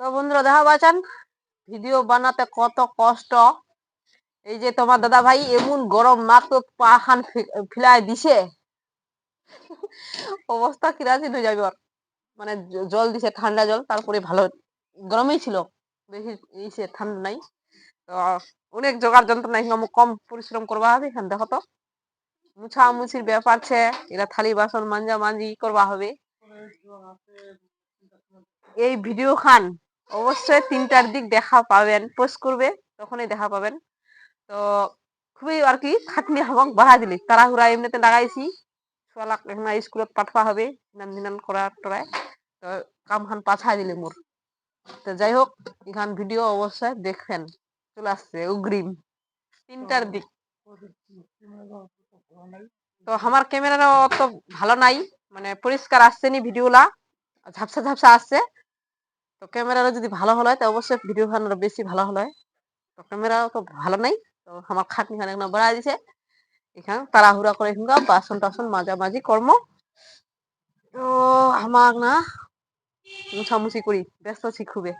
তো বন্ধুরা, দেখা পাচ্ছেন? ভিডিও বানাতে কত কষ্ট। এই যে তোমার দাদা ভাই এমন গরম মাত্র পা খান ফিলাই দিছে। অবস্থা কিরাসিন হয়ে যাবে। মানে জল দিছে, ঠান্ডা জল, তারপরে ভালো গরমই ছিল। বেশি ইসে ঠান্ডা নাই। তো অনেক জোগাড় এখানে আমার কম পরিশ্রম করবা হবে এখানে, দেখো তো। মুছা মুছির ব্যাপার আছে, এরা থালি বাসন মাঞ্জা মাঞ্জি করবা হবে। এই ভিডিও খান। অবশ্যই তিনটার দিক দেখা পাবেন পোস্ট করবে, তখনই দেখা পাবেন। তো খুবই আর কি খাটনি হামক বাড়া দিলি। তাড়াহুড়া এমনিতে লাগাইছি ছোয়ালাক এখন স্কুলত পাঠবা হবে দিনান দিনান করা টরায়। তো কাম খান পাছাই দিলে মোর। তো যাই হোক এখান ভিডিও অবশ্যই দেখবেন। চলে আসছে অগ্রিম। তিনটার দিক। তো আমার ক্যামেরা অত ভালো নাই মানে পরিষ্কার আসছে নি ভিডিওলা ঝাপসা ঝাপসা আসছে। তো ক্যামেরাটা যদি ভালো হলো তো অবশ্যই ভিডিও আরও বেশি ভালো হলো তো ক্যামেরা তো ভালো নাই, তো আমার খাটনি অনেক না বাড়াই দিছে। এখান তাড়াহুড়া করে এখানকা বাসন টাসন মাঝামাঝি কর্ম। তো আমার না মুছামুছি করি, ব্যস্ত আছি খুবই।